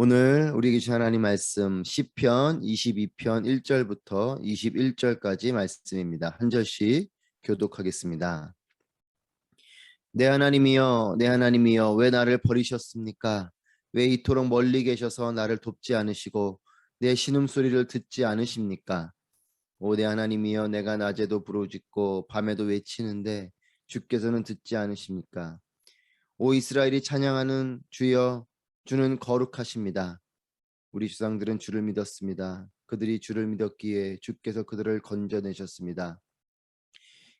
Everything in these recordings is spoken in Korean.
오늘 우리에게 주신 하나님 말씀 시편 22편 1절부터 21절까지 말씀입니다. 한 절씩 교독하겠습니다. 내 하나님이여 내 하나님이여 왜 나를 버리셨습니까? 왜 이토록 멀리 계셔서 나를 돕지 않으시고 내 신음소리를 듣지 않으십니까? 오 내 하나님이여 내가 낮에도 부르짖고 밤에도 외치는데 주께서는 듣지 않으십니까? 오 이스라엘이 찬양하는 주여 주는 거룩하십니다. 우리 주상들은 주를 믿었습니다. 그들이 주를 믿었기에 주께서 그들을 건져내셨습니다.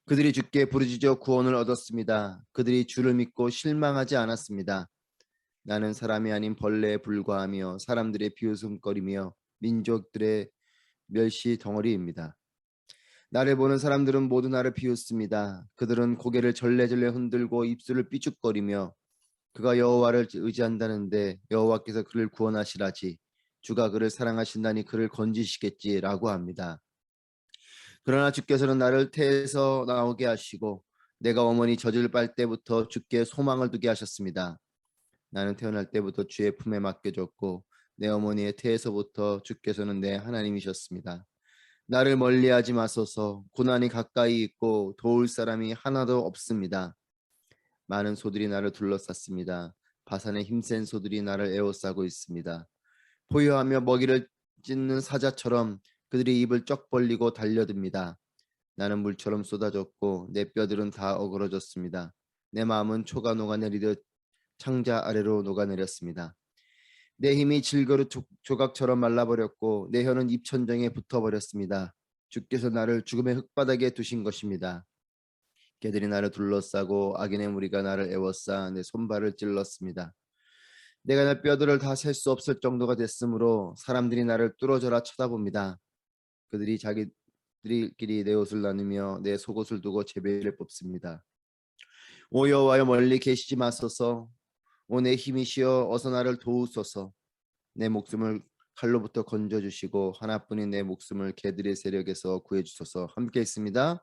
그들이 주께 부르짖어 구원을 얻었습니다. 그들이 주를 믿고 실망하지 않았습니다. 나는 사람이 아닌 벌레에 불과하며 사람들의 비웃음거리며 민족들의 멸시 덩어리입니다. 나를 보는 사람들은 모두 나를 비웃습니다. 그들은 고개를 절레절레 흔들고 입술을 삐죽거리며 그가 여호와를 의지한다는데 여호와께서 그를 구원하시라지 주가 그를 사랑하신다니 그를 건지시겠지라고 합니다. 그러나 주께서는 나를 태에서 나오게 하시고 내가 어머니 젖을 빨 때부터 주께 소망을 두게 하셨습니다. 나는 태어날 때부터 주의 품에 맡겨졌고 내 어머니의 태에서부터 주께서는 내 하나님이셨습니다. 나를 멀리하지 마소서 고난이 가까이 있고 도울 사람이 하나도 없습니다. 많은 소들이 나를 둘러쌌습니다. 바산의 힘센 소들이 나를 에워싸고 있습니다. 포효하며 먹이를 찢는 사자처럼 그들이 입을 쩍 벌리고 달려듭니다. 나는 물처럼 쏟아졌고 내 뼈들은 다 어그러졌습니다. 내 마음은 초가 녹아내리듯 창자 아래로 녹아내렸습니다. 내 힘이 질거릇 조각처럼 말라버렸고 내 혀는 입천정에 붙어버렸습니다. 주께서 나를 죽음의 흙바닥에 두신 것입니다. 개들이 나를 둘러싸고 악인의 무리가 나를 애워싸 내 손발을 찔렀습니다. 내가 내 뼈들을 다 셀 수 없을 정도가 됐으므로 사람들이 나를 뚫어져라 쳐다봅니다. 그들이 자기들끼리 내 옷을 나누며 내 속옷을 두고 제비를 뽑습니다. 오 여호와여 멀리 계시지 마소서 오 내 힘이시여 어서 나를 도우소서 내 목숨을 칼로부터 건져 주시고 하나뿐인 내 목숨을 개들의 세력에서 구해 주소서 함께 있습니다.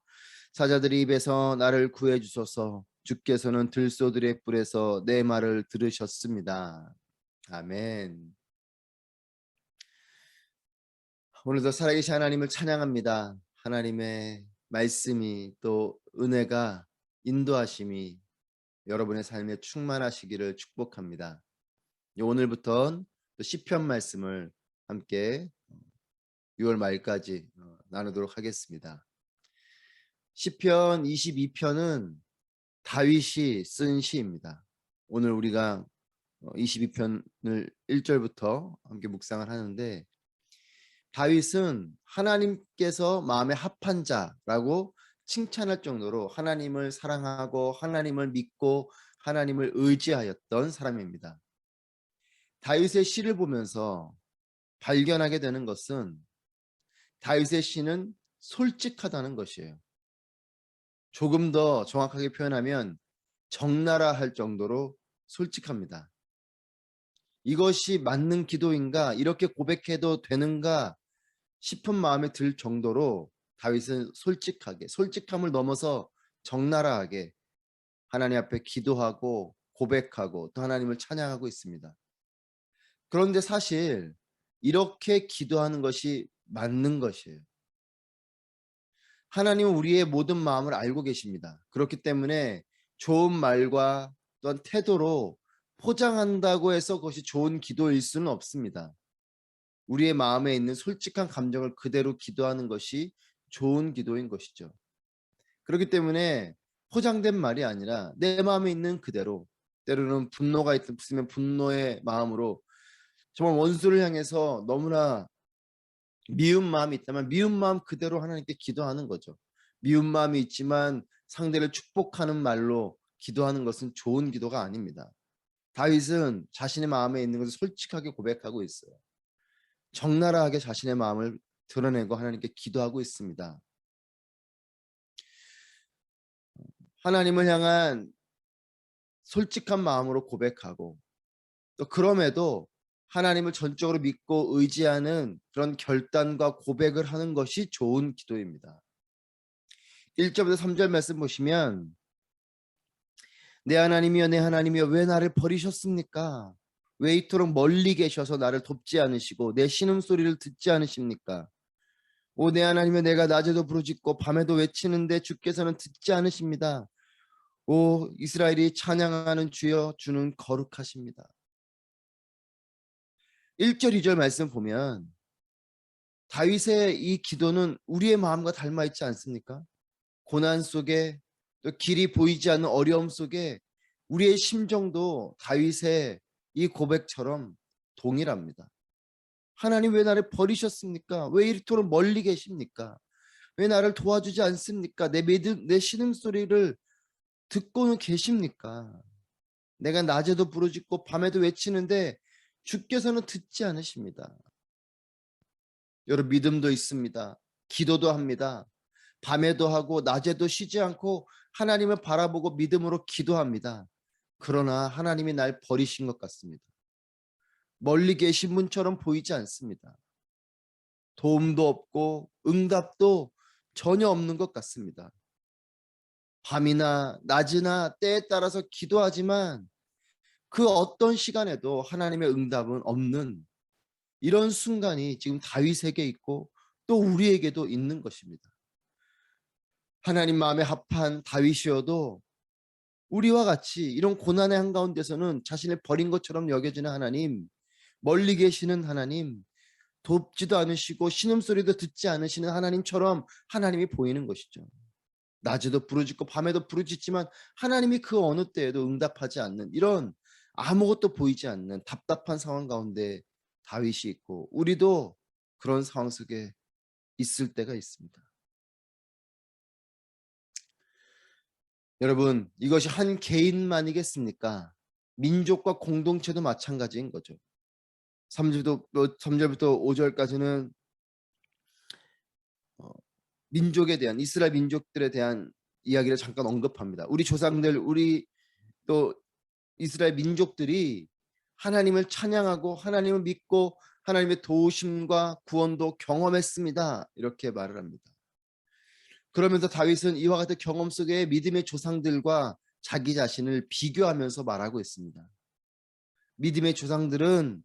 사자들의 입에서 나를 구해 주소서 주께서는 들소들의 뿔에서 내 말을 들으셨습니다. 아멘. 오늘도 살아계신 하나님을 찬양합니다. 하나님의 말씀이 또 은혜가 인도하심이 여러분의 삶에 충만하시기를 축복합니다. 오늘부터 시편 말씀을 함께 6월 말까지 어, 나누도록 하겠습니다. 시편 22편은 다윗이 쓴 시입니다. 오늘 우리가 22편을 어, 1절부터 함께 묵상을 하는데 다윗은 하나님께서 마음에 합한 자라고 칭찬할 정도로 하나님을 사랑하고 하나님을 믿고 하나님을 의지하였던 사람입니다. 다윗의 시를 보면서 발견하게 되는 것은 다윗의 시는 솔직하다는 것이에요. 조금 더 정확하게 표현하면 적나라 할 정도로 솔직합니다. 이것이 맞는 기도인가? 이렇게 고백해도 되는가? 싶은 마음에 들 정도로 다윗은 솔직하게 솔직함을 넘어서 적나라하게 하나님 앞에 기도하고 고백하고 또 하나님을 찬양하고 있습니다. 그런데 사실 이렇게 기도하는 것이 맞는 것이에요. 하나님은 우리의 모든 마음을 알고 계십니다. 그렇기 때문에 좋은 말과 또한 태도로 포장한다고 해서 그것이 좋은 기도일 수는 없습니다. 우리의 마음에 있는 솔직한 감정을 그대로 기도하는 것이 좋은 기도인 것이죠. 그렇기 때문에 포장된 말이 아니라 내 마음에 있는 그대로 때로는 분노가 있으면 분노의 마음으로 정말 원수를 향해서 너무나 미운 마음이 있다면 미운 마음 그대로 하나님께 기도하는 거죠. 미운 마음이 있지만 상대를 축복하는 말로 기도하는 것은 좋은 기도가 아닙니다. 다윗은 자신의 마음에 있는 것을 솔직하게 고백하고 있어요. 적나라하게 자신의 마음을 드러내고 하나님께 기도하고 있습니다. 하나님을 향한 솔직한 마음으로 고백하고 또 그럼에도 하나님을 전적으로 믿고 의지하는 그런 결단과 고백을 하는 것이 좋은 기도입니다. 1절부터 3절 말씀 보시면 내 하나님이여 내 하나님이여 왜 나를 버리셨습니까? 왜 이토록 멀리 계셔서 나를 돕지 않으시고 내 신음소리를 듣지 않으십니까? 오 내 하나님여 내가 낮에도 부르짖고 밤에도 외치는데 주께서는 듣지 않으십니다. 오 이스라엘이 찬양하는 주여 주는 거룩하십니다. 1절 2절 말씀 보면 다윗의 이 기도는 우리의 마음과 닮아 있지 않습니까? 고난 속에 또 길이 보이지 않는 어려움 속에 우리의 심정도 다윗의 이 고백처럼 동일합니다. 하나님 왜 나를 버리셨습니까? 왜 이토록 멀리 계십니까? 왜 나를 도와주지 않습니까? 내 믿음, 내 신음 소리를 듣고는 계십니까? 내가 낮에도 부르짖고 밤에도 외치는데 주께서는 듣지 않으십니다. 여러분 믿음도 있습니다. 기도도 합니다. 밤에도 하고 낮에도 쉬지 않고 하나님을 바라보고 믿음으로 기도합니다. 그러나 하나님이 날 버리신 것 같습니다. 멀리 계신 분처럼 보이지 않습니다. 도움도 없고 응답도 전혀 없는 것 같습니다. 밤이나 낮이나 때에 따라서 기도하지만 그 어떤 시간에도 하나님의 응답은 없는 이런 순간이 지금 다윗에게 있고 또 우리에게도 있는 것입니다. 하나님 마음에 합한 다윗이어도 우리와 같이 이런 고난의 한가운데서는 자신을 버린 것처럼 여겨지는 하나님, 멀리 계시는 하나님, 돕지도 않으시고 신음소리도 듣지 않으시는 하나님처럼 하나님이 보이는 것이죠. 낮에도 부르짖고 밤에도 부르짖지만 하나님이 그 어느 때에도 응답하지 않는 이런 아무것도 보이지 않는 답답한 상황 가운데 다윗이 있고 우리도 그런 상황 속에 있을 때가 있습니다. 여러분, 이것이 한 개인만이겠습니까? 민족과 공동체도 마찬가지인 거죠. 3절부터, 3절부터 5절까지는 어, 민족에 대한 이스라엘 민족들에 대한 이야기를 잠깐 언급합니다. 우리 조상들, 우리 또 이스라엘 민족들이 하나님을 찬양하고 하나님을 믿고 하나님의 도우심과 구원도 경험했습니다. 이렇게 말을 합니다. 그러면서 다윗은 이와 같은 경험 속에 믿음의 조상들과 자기 자신을 비교하면서 말하고 있습니다. 믿음의 조상들은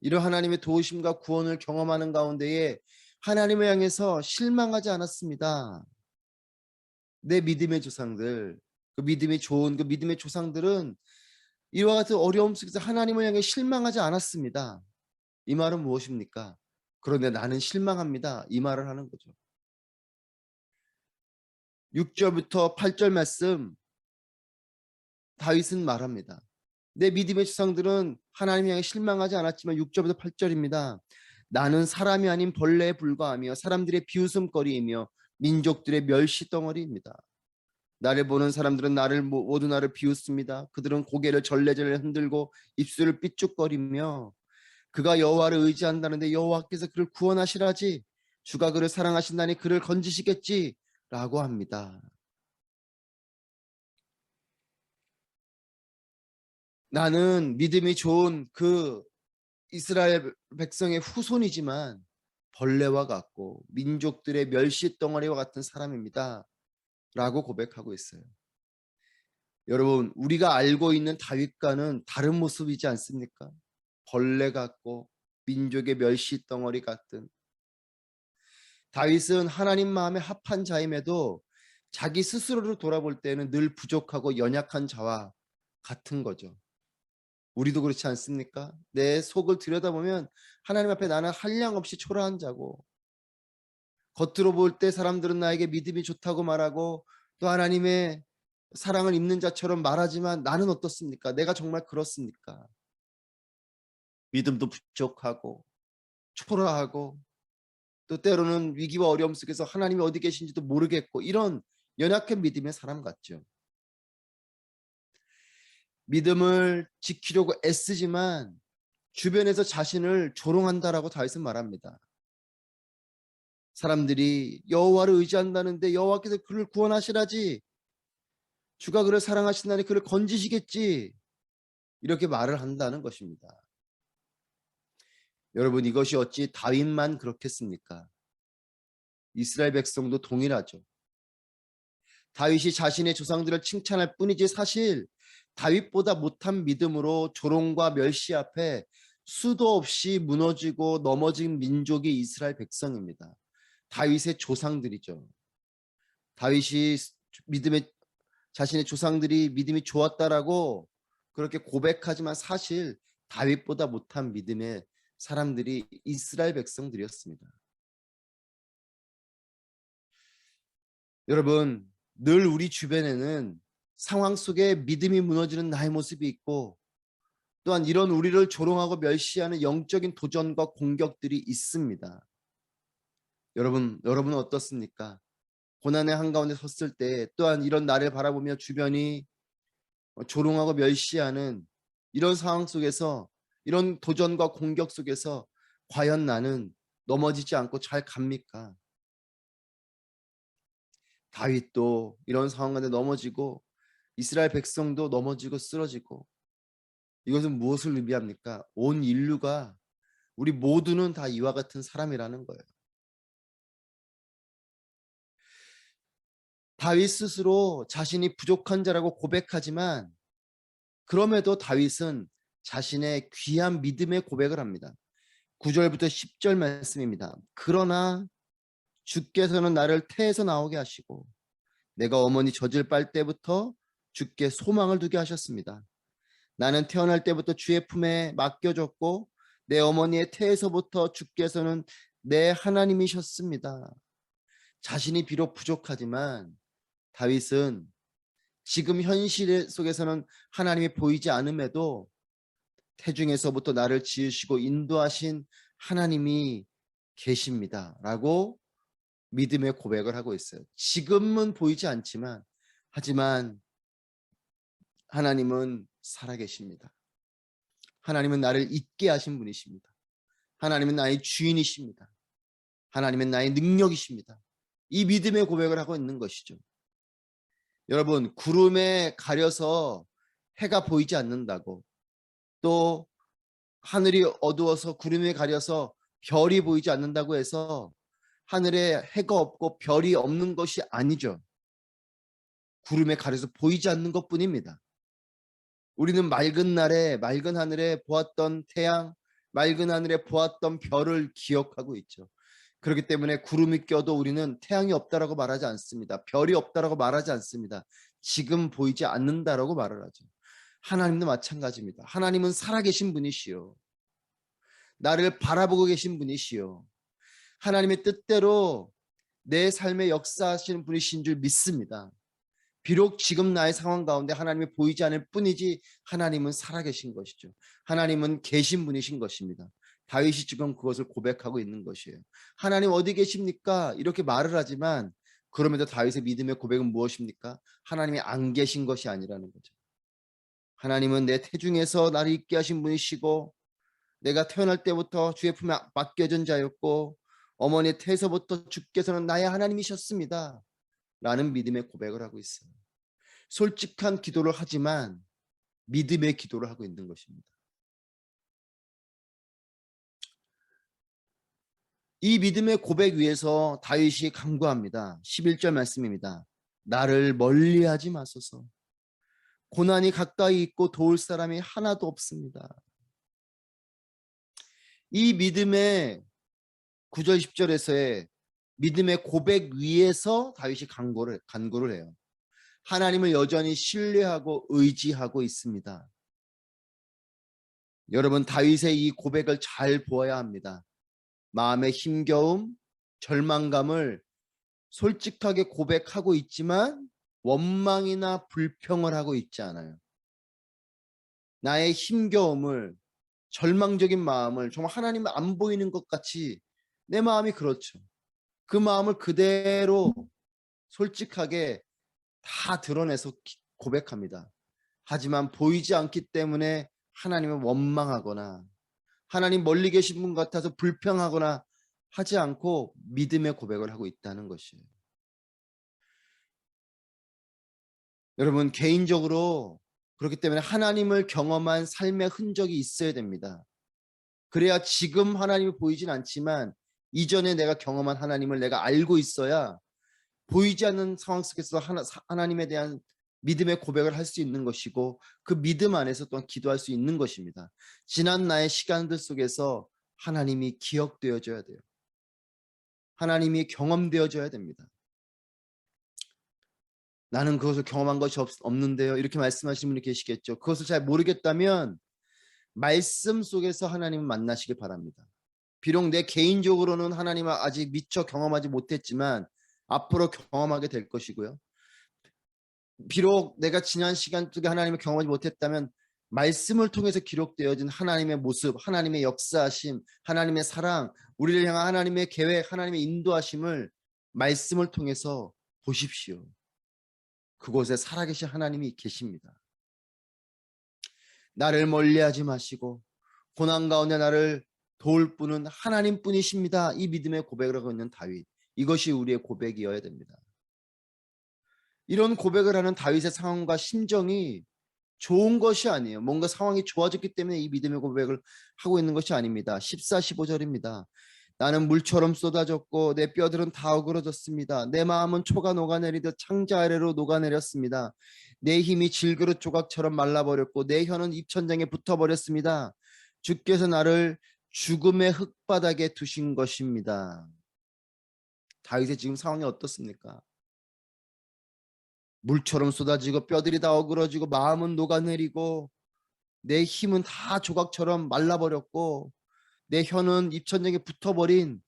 이런 하나님의 도우심과 구원을 경험하는 가운데에 하나님을 향해서 실망하지 않았습니다. 내 믿음의 조상들, 그 믿음이 좋은 그 믿음의 조상들은 이와 같은 어려움 속에서 하나님을 향해 실망하지 않았습니다. 이 말은 무엇입니까? 그런데 나는 실망합니다. 이 말을 하는 거죠. 6절부터 8절 말씀 다윗은 말합니다. 내 믿음의 조상들은 하나님 향해 실망하지 않았지만 6절부터 8절입니다. 나는 사람이 아닌 벌레에 불과하며 사람들의 비웃음거리이며 민족들의 멸시덩어리입니다. 나를 보는 사람들은 나를 모두 나를 비웃습니다. 그들은 고개를 절레절레 흔들고 입술을 삐죽거리며 그가 여호와를 의지한다는데 여호와께서 그를 구원하시라지 주가 그를 사랑하신다니 그를 건지시겠지라고 합니다. 나는 믿음이 좋은 그 이스라엘 백성의 후손이지만 벌레와 같고 민족들의 멸시 덩어리와 같은 사람입니다. 라고 고백하고 있어요. 여러분, 우리가 알고 있는 다윗과는 다른 모습이지 않습니까? 벌레 같고 민족의 멸시 덩어리 같은 다윗은 하나님 마음에 합한 자임에도 자기 스스로를 돌아볼 때는 늘 부족하고 연약한 자와 같은 거죠. 우리도 그렇지 않습니까? 내 속을 들여다보면 하나님 앞에 나는 한량 없이 초라한 자고 겉으로 볼 때 사람들은 나에게 믿음이 좋다고 말하고 또 하나님의 사랑을 입는 자처럼 말하지만 나는 어떻습니까? 내가 정말 그렇습니까? 믿음도 부족하고 초라하고 또 때로는 위기와 어려움 속에서 하나님이 어디 계신지도 모르겠고 이런 연약한 믿음의 사람 같죠. 믿음을 지키려고 애쓰지만 주변에서 자신을 조롱한다라고 다윗은 말합니다. 사람들이 여호와를 의지한다는데 여호와께서 그를 구원하시라지 주가 그를 사랑하신다니 그를 건지시겠지 이렇게 말을 한다는 것입니다. 여러분 이것이 어찌 다윗만 그렇겠습니까? 이스라엘 백성도 동일하죠. 다윗이 자신의 조상들을 칭찬할 뿐이지 사실 다윗보다 못한 믿음으로 조롱과 멸시 앞에 수도 없이 무너지고 넘어진 민족이 이스라엘 백성입니다. 다윗의 조상들이죠. 다윗이 믿음의 자신의 조상들이 믿음이 좋았다라고 그렇게 고백하지만 사실 다윗보다 못한 믿음의 사람들이 이스라엘 백성들이었습니다. 여러분, 늘 우리 주변에는 상황 속에 믿음이 무너지는 나의 모습이 있고 또한 이런 우리를 조롱하고 멸시하는 영적인 도전과 공격들이 있습니다. 여러분, 여러분은 어떻습니까? 고난의 한가운데 섰을 때 또한 이런 나를 바라보며 주변이 조롱하고 멸시하는 이런 상황 속에서 이런 도전과 공격 속에서 과연 나는 넘어지지 않고 잘 갑니까? 다윗도 이런 상황 가운데 넘어지고 이스라엘 백성도 넘어지고 쓰러지고 이것은 무엇을 의미합니까? 온 인류가 우리 모두는 다 이와 같은 사람이라는 거예요. 다윗 스스로 자신이 부족한 자라고 고백하지만 그럼에도 다윗은 자신의 귀한 믿음의 고백을 합니다. 9절부터 10절 말씀입니다. 그러나 주께서는 나를 태에서 나오게 하시고 내가 어머니 젖을 빨 때부터 주께 소망을 두게 하셨습니다. 나는 태어날 때부터 주의 품에 맡겨졌고 내 어머니의 태에서부터 주께서는 내 하나님이셨습니다. 자신이 비록 부족하지만 다윗은 지금 현실 속에서는 하나님이 보이지 않음에도 태중에서부터 나를 지으시고 인도하신 하나님이 계십니다. 라고 믿음의 고백을 하고 있어요. 지금은 보이지 않지만 하지만 하나님은 살아계십니다. 하나님은 나를 잊게 하신 분이십니다. 하나님은 나의 주인이십니다. 하나님은 나의 능력이십니다. 이 믿음의 고백을 하고 있는 것이죠. 여러분, 구름에 가려서 해가 보이지 않는다고 또 하늘이 어두워서 구름에 가려서 별이 보이지 않는다고 해서 하늘에 해가 없고 별이 없는 것이 아니죠. 구름에 가려서 보이지 않는 것 뿐입니다. 우리는 맑은 날에 맑은 하늘에 보았던 태양, 맑은 하늘에 보았던 별을 기억하고 있죠. 그렇기 때문에 구름이 껴도 우리는 태양이 없다라고 말하지 않습니다. 별이 없다라고 말하지 않습니다. 지금 보이지 않는다라고 말을 하죠. 하나님도 마찬가지입니다. 하나님은 살아계신 분이시요. 나를 바라보고 계신 분이시요. 하나님의 뜻대로 내 삶의 역사하시는 분이신 줄 믿습니다. 비록 지금 나의 상황 가운데 하나님이 보이지 않을 뿐이지 하나님은 살아계신 것이죠. 하나님은 계신 분이신 것입니다. 다윗이 지금 그것을 고백하고 있는 것이에요. 하나님 어디 계십니까? 이렇게 말을 하지만 그럼에도 다윗의 믿음의 고백은 무엇입니까? 하나님이 안 계신 것이 아니라는 거죠. 하나님은 내 태중에서 나를 있게 하신 분이시고 내가 태어날 때부터 주의 품에 맡겨진 자였고 어머니의 태에서부터 주께서는 나의 하나님이셨습니다. 라는 믿음의 고백을 하고 있어요. 솔직한 기도를 하지만 믿음의 기도를 하고 있는 것입니다. 이 믿음의 고백 위에서 다윗이 강구합니다. 11절 말씀입니다. 나를 멀리하지 마소서. 고난이 가까이 있고 도울 사람이 하나도 없습니다. 이 믿음의 9절 10절에서의 믿음의 고백 위에서 다윗이 간구를 간구를 해요. 하나님을 여전히 신뢰하고 의지하고 있습니다. 여러분 다윗의 이 고백을 잘 보아야 합니다. 마음의 힘겨움, 절망감을 솔직하게 고백하고 있지만 원망이나 불평을 하고 있지 않아요. 나의 힘겨움을 절망적인 마음을 정말 하나님 안 보이는 것 같이 내 마음이 그렇죠. 그 마음을 그대로 솔직하게 다 드러내서 고백합니다. 하지만 보이지 않기 때문에 하나님을 원망하거나 하나님 멀리 계신 분 같아서 불평하거나 하지 않고 믿음의 고백을 하고 있다는 것이에요. 여러분 개인적으로 그렇기 때문에 하나님을 경험한 삶의 흔적이 있어야 됩니다. 그래야 지금 하나님이 보이진 않지만 이전에 내가 경험한 하나님을 내가 알고 있어야 보이지 않는 상황 속에서 하나, 하나님에 대한 믿음의 고백을 할 수 있는 것이고 그 믿음 안에서 또한 기도할 수 있는 것입니다. 지난 나의 시간들 속에서 하나님이 기억되어져야 돼요. 하나님이 경험되어져야 됩니다. 나는 그것을 경험한 것이 없, 없는데요. 이렇게 말씀하시는 분이 계시겠죠. 그것을 잘 모르겠다면 말씀 속에서 하나님을 만나시길 바랍니다. 비록 내 개인적으로는 하나님을 아직 미처 경험하지 못했지만 앞으로 경험하게 될 것이고요. 비록 내가 지난 시간 속에 하나님을 경험하지 못했다면 말씀을 통해서 기록되어진 하나님의 모습, 하나님의 역사하심, 하나님의 사랑, 우리를 향한 하나님의 계획, 하나님의 인도하심을 말씀을 통해서 보십시오. 그곳에 살아계신 하나님이 계십니다. 나를 멀리하지 마시고 고난 가운데 나를 도울 분은 하나님뿐이십니다. 이 믿음의 고백을 하고 있는 다윗. 이것이 우리의 고백이어야 됩니다. 이런 고백을 하는 다윗의 상황과 심정이 좋은 것이 아니에요. 뭔가 상황이 좋아졌기 때문에 이 믿음의 고백을 하고 있는 것이 아닙니다. 14, 15절입니다. 나는 물처럼 쏟아졌고 내 뼈들은 다 어그러졌습니다. 내 마음은 초가 녹아내리듯 창자 아래로 녹아내렸습니다. 내 힘이 질그릇 조각처럼 말라버렸고 내 혀는 입천장에 붙어버렸습니다. 주께서 나를 죽음의 흙바닥에 두신 것입니다. 다윗의 지금 상황이 어떻습니까? 물처럼 쏟아지고 뼈들이 다 어그러지고 마음은 녹아내리고 내 힘은 다 조각처럼 말라버렸고 내 혀는 입천장에 붙어버린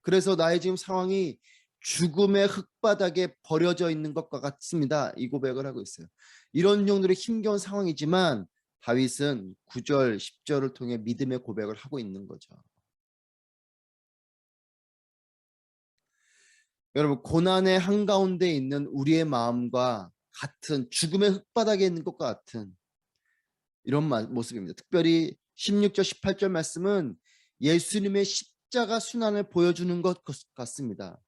그래서 나의 지금 상황이 죽음의 흙바닥에 버려져 있는 것과 같습니다. 이 고백을 하고 있어요. 이런 정도로 힘겨운 상황이지만 다윗은 9절, 10절을 통해 믿음의 고백을 하고 있는 거죠. 여러분 고난의 한가운데 있는 우리의 마음과 같은 죽음의 흙바닥에 있는 것과 같은 이런 모습입니다. 특별히 16절 18절 말씀은 예수님의 십자가 순환을 보여주는 것 같습니다.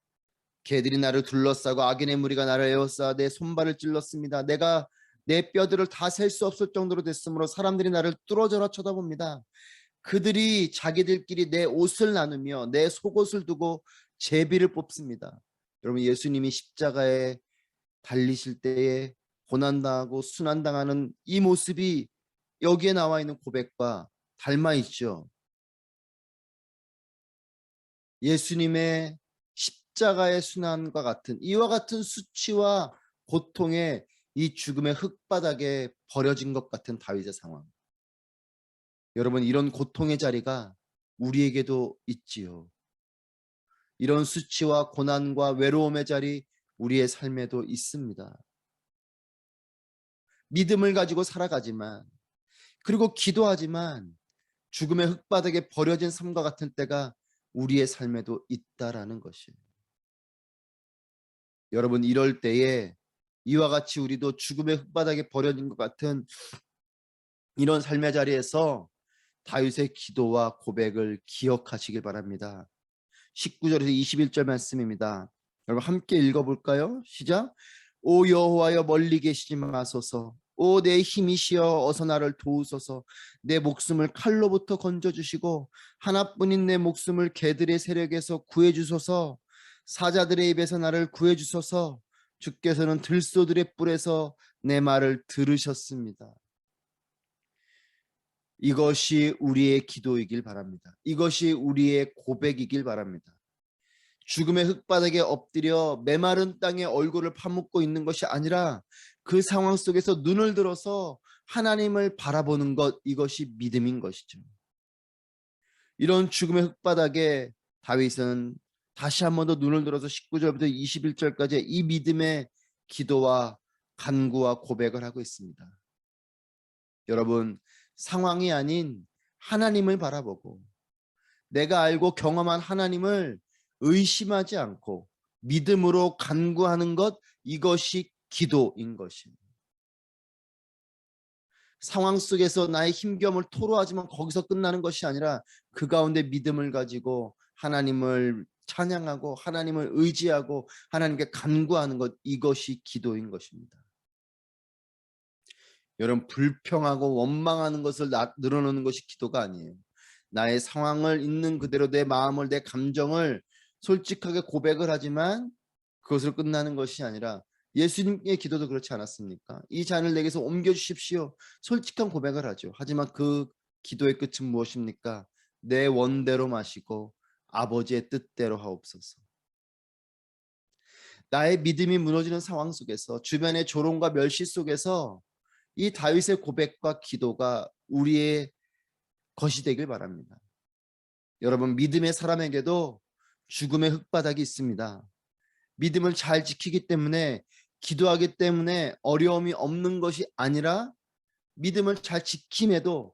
개들이 나를 둘러싸고 악인의 무리가 나를 에워싸 내 손발을 찔렀습니다. 내가 내 뼈들을 다 셀 수 없을 정도로 됐으므로 사람들이 나를 뚫어져라 쳐다봅니다. 그들이 자기들끼리 내 옷을 나누며 내 속옷을 두고 제비를 뽑습니다. 여러분 예수님이 십자가에 달리실 때에 고난당하고 순환당하는 이 모습이 여기에 나와 있는 고백과 닮아 있죠. 예수님의 십자가의 순환과 같은 이와 같은 수치와 고통에 이 죽음의 흙바닥에 버려진 것 같은 다윗의 상황. 여러분 이런 고통의 자리가 우리에게도 있지요. 이런 수치와 고난과 외로움의 자리 우리의 삶에도 있습니다. 믿음을 가지고 살아가지만 그리고 기도하지만 죽음의 흙바닥에 버려진 삶과 같은 때가 우리의 삶에도 있다라는 것이에요. 여러분 이럴 때에 이와 같이 우리도 죽음의 흙바닥에 버려진 것 같은 이런 삶의 자리에서 다윗의 기도와 고백을 기억하시길 바랍니다. 19절에서 21절 말씀입니다. 여러분 함께 읽어볼까요? 시작. 오 여호와여 멀리 계시지 마소서. 오 내 힘이시여 어서 나를 도우소서. 내 목숨을 칼로부터 건져주시고 하나뿐인 내 목숨을 개들의 세력에서 구해주소서. 사자들의 입에서 나를 구해주소서. 주께서는 들소들의 뿔에서 내 말을 들으셨습니다. 이것이 우리의 기도이길 바랍니다. 이것이 우리의 고백이길 바랍니다. 죽음의 흙바닥에 엎드려 메마른 땅에 얼굴을 파묻고 있는 것이 아니라 그 상황 속에서 눈을 들어서 하나님을 바라보는 것 이것이 믿음인 것이죠. 이런 죽음의 흙바닥에 다윗은 다시 한 번 더 눈을 들어서 19절부터 21절까지 이 믿음의 기도와 간구와 고백을 하고 있습니다. 여러분 상황이 아닌 하나님을 바라보고 내가 알고 경험한 하나님을 의심하지 않고 믿음으로 간구하는 것 이것이 기도인 것입니다. 상황 속에서 나의 힘겨움을 토로하지만 거기서 끝나는 것이 아니라 그 가운데 믿음을 가지고 하나님을 찬양하고 하나님을 의지하고 하나님께 간구하는 것 이것이 기도인 것입니다. 여러분 불평하고 원망하는 것을 늘어놓는 것이 기도가 아니에요. 나의 상황을 있는 그대로 내 마음을 내 감정을 솔직하게 고백을 하지만 그것을 끝나는 것이 아니라 예수님의 기도도 그렇지 않았습니까? 이 잔을 내게서 옮겨 주십시오. 솔직한 고백을 하죠. 하지만 그 기도의 끝은 무엇입니까? 내 원대로 마시고 아버지의 뜻대로 하옵소서. 나의 믿음이 무너지는 상황 속에서 주변의 조롱과 멸시 속에서 이 다윗의 고백과 기도가 우리의 것이 되길 바랍니다. 여러분 믿음의 사람에게도 죽음의 흙바닥이 있습니다. 믿음을 잘 지키기 때문에 기도하기 때문에 어려움이 없는 것이 아니라 믿음을 잘 지킴에도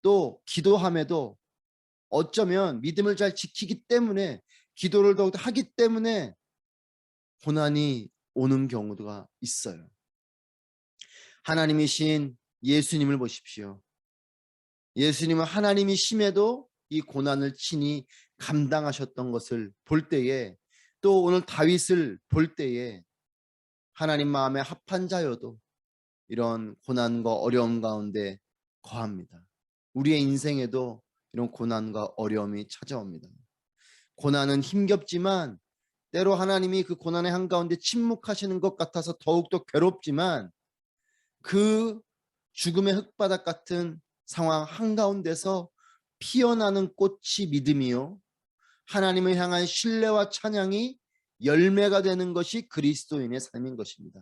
또 기도함에도 어쩌면 믿음을 잘 지키기 때문에 기도를 더욱 하기 때문에 고난이 오는 경우가 있어요. 하나님이신 예수님을 보십시오. 예수님은 하나님이심에도 이 고난을 친히 감당하셨던 것을 볼 때에 또 오늘 다윗을 볼 때에 하나님 마음에 합한 자여도 이런 고난과 어려움 가운데 거합니다. 우리의 인생에도 이런 고난과 어려움이 찾아옵니다. 고난은 힘겹지만 때로 하나님이 그 고난의 한가운데 침묵하시는 것 같아서 더욱더 괴롭지만 그 죽음의 흙바닥 같은 상황 한가운데서 피어나는 꽃이 믿음이요. 하나님을 향한 신뢰와 찬양이 열매가 되는 것이 그리스도인의 삶인 것입니다.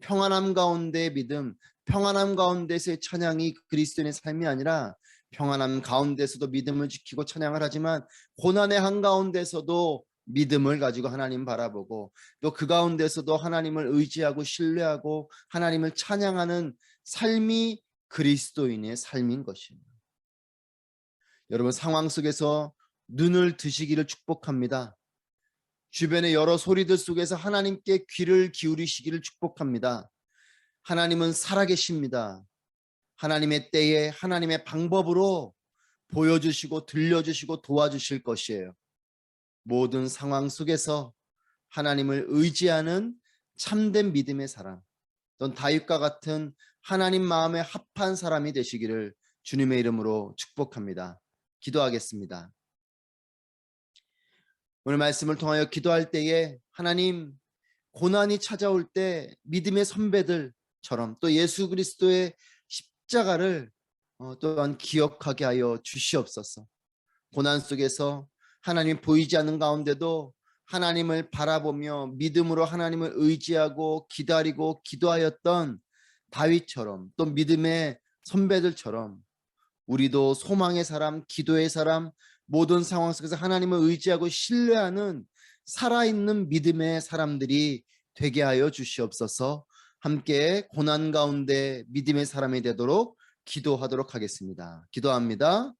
평안함 가운데의 믿음, 평안함 가운데서의 찬양이 그리스도인의 삶이 아니라 평안함 가운데서도 믿음을 지키고 찬양을 하지만 고난의 한가운데서도 믿음을 가지고 하나님 바라보고 또 그 가운데서도 하나님을 의지하고 신뢰하고 하나님을 찬양하는 삶이 그리스도인의 삶인 것입니다. 여러분 상황 속에서 눈을 드시기를 축복합니다. 주변의 여러 소리들 속에서 하나님께 귀를 기울이시기를 축복합니다. 하나님은 살아계십니다. 하나님의 때에 하나님의 방법으로 보여주시고 들려주시고 도와주실 것이에요. 모든 상황 속에서 하나님을 의지하는 참된 믿음의 사람, 또 다윗과 같은 하나님 마음에 합한 사람이 되시기를 주님의 이름으로 축복합니다. 기도하겠습니다. 오늘 말씀을 통하여 기도할 때에 하나님 고난이 찾아올 때 믿음의 선배들처럼 또 예수 그리스도의 십자가를 어, 또한 기억하게 하여 주시옵소서. 고난 속에서 하나님 보이지 않는 가운데도 하나님을 바라보며 믿음으로 하나님을 의지하고 기다리고 기도하였던 다윗처럼 또 믿음의 선배들처럼 우리도 소망의 사람, 기도의 사람, 모든 상황 속에서 하나님을 의지하고 신뢰하는 살아있는 믿음의 사람들이 되게 하여 주시옵소서 함께 고난 가운데 믿음의 사람이 되도록 기도하도록 하겠습니다. 기도합니다.